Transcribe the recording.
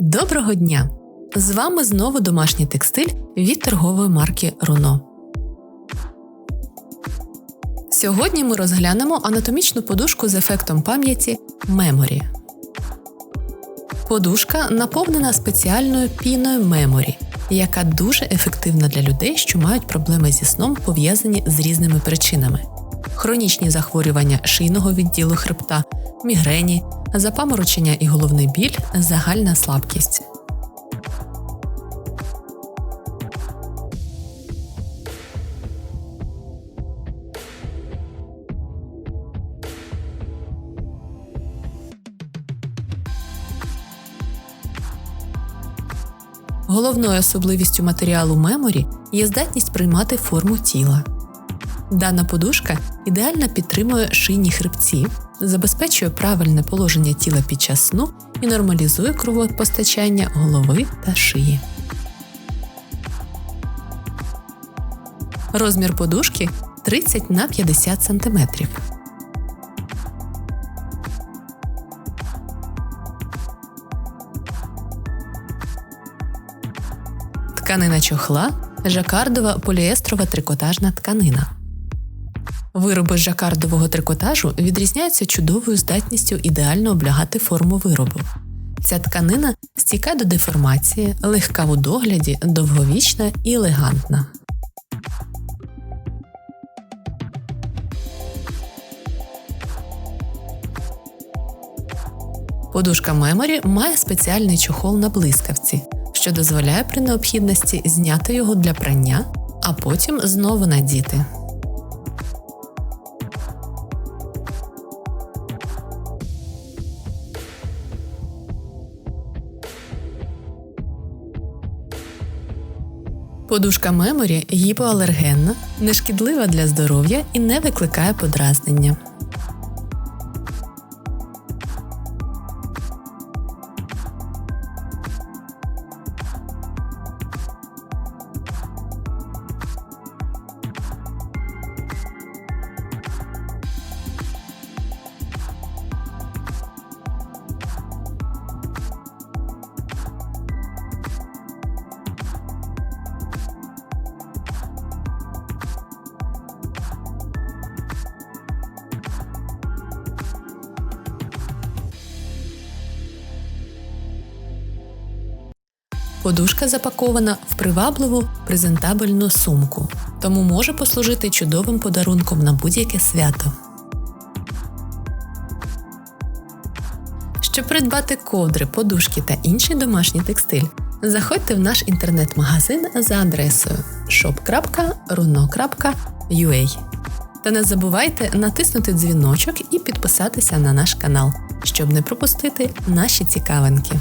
Доброго дня! З вами знову домашній текстиль від торгової марки Руно. Сьогодні ми розглянемо анатомічну подушку з ефектом пам'яті Memory. Подушка наповнена спеціальною піною Memory, яка дуже ефективна для людей, що мають проблеми зі сном, пов'язані з різними причинами: хронічні захворювання шийного відділу хребта, мігрені, запаморочення і головний біль, загальна слабкість. Головною особливістю матеріалу меморі є здатність приймати форму тіла. Дана подушка ідеально підтримує шийні хребці, забезпечує правильне положення тіла під час сну і нормалізує кровопостачання голови та шиї. Розмір подушки 30 на 50 см. Тканина чохла жакардова поліестрова трикотажна тканина. Вироби жакардового трикотажу відрізняються чудовою здатністю ідеально облягати форму виробу. Ця тканина стійка до деформації, легка в догляді, довговічна і елегантна. Подушка Memory має спеціальний чохол на блискавці, що дозволяє при необхідності зняти його для прання, а потім знову надіти. Подушка меморі гіпоалергенна, нешкідлива для здоров'я і не викликає подразнення. Подушка запакована в привабливу презентабельну сумку, тому може послужити чудовим подарунком на будь-яке свято. Щоб придбати ковдри, подушки та інший домашній текстиль, заходьте в наш інтернет-магазин за адресою shop.runo.ua. Та не забувайте натиснути дзвіночок і підписатися на наш канал, щоб не пропустити наші цікавинки.